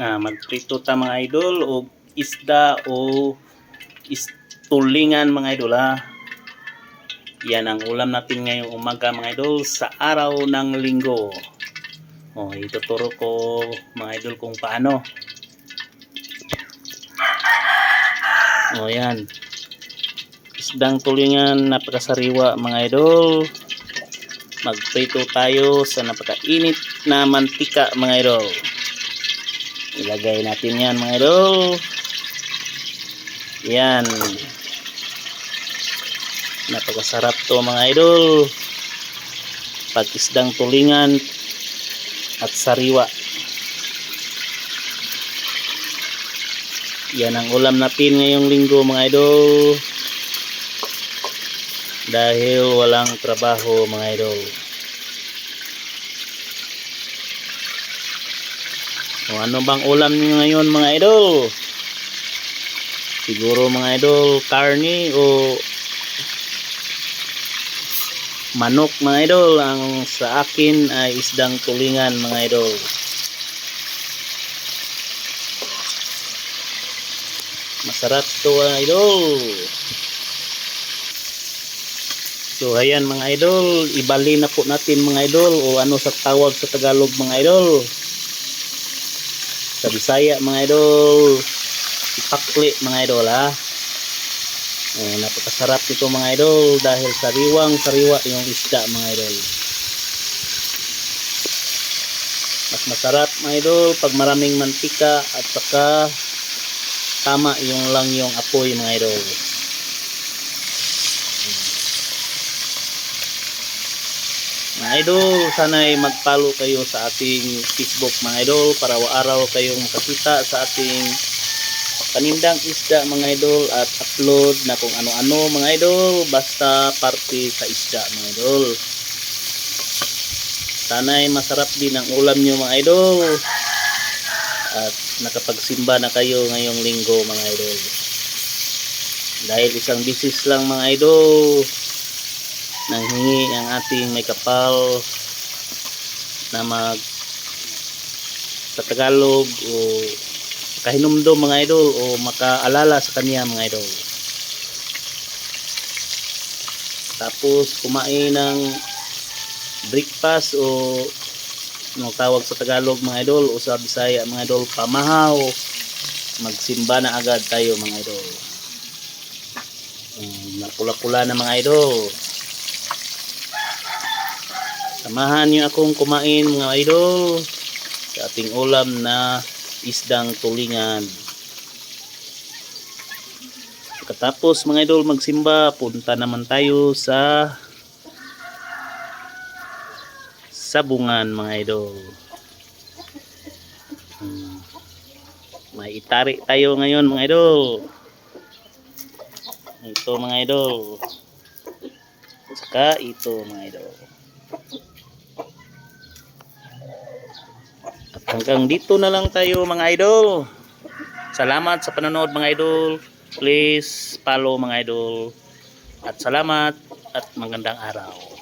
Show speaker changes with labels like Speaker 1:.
Speaker 1: Ah, magprito ta mga idol o isda o istulingan mga idol ha. Yan ang ulam natin ngayong umaga mga idol sa araw ng linggo. O, ituturo ko mga idol kung paano. O, yan. Isdang tulingan, napakasariwa mga idol. Magprito tayo sa napakainit na mantika mga idol. Ilagay natin yan mga idol. Yan. Napakasarap to mga idol. Pag tulingan at sariwa. Yan ang ulam natin ngayong linggo mga idol. Dahil walang trabaho mga idol. O ano bang ulam niyo ngayon mga idol? Siguro mga idol, karni o manok mga idol. Ang sa akin ay isdang tulingan mga idol. Masarap to mga idol. So ayan mga idol, ibali na po natin mga idol o ano sa tawag sa Tagalog mga idol. Sa Bisaya mga idol, ipakli mga idol ha. Eh, napakasarap nito mga idol dahil sariwang sariwa yung isda mga idol. Mas masarap mga idol pag maraming mantika at saka tama yung lang yung apoy mga idol. Mga idol, sana'y mag-follow kayo sa ating Facebook mga idol para araw kayong makakita sa ating panindang isda mga idol at upload na kung ano-ano mga idol basta parte sa isda mga idol. Sana'y masarap din ang ulam nyo mga idol at nakapagsimba na kayo ngayong linggo mga idol. Dahil isang bisis lang mga idol nanghingi ang ating may kapal na mag sa Tagalog o kahinumdom mga idol o makaalala sa kanya mga idol. Tapos kumain ng breakfast o ano tawag sa Tagalog mga idol o sa Bisaya mga idol pamahaw. Magsimba na agad tayo mga idol. Um, napula-pula na mga idol Samahan niyo akong kumain mga idol sa ating ulam na isdang tulingan. Pagkatapos mga idol magsimba, punta naman tayo sa sabungan mga idol. Hmm. May itari tayo ngayon mga idol. Ito mga idol. Saka ito mga idol. At hanggang dito na lang tayo mga idol. Salamat sa panonood mga idol. Please follow mga idol. At salamat at magandang araw.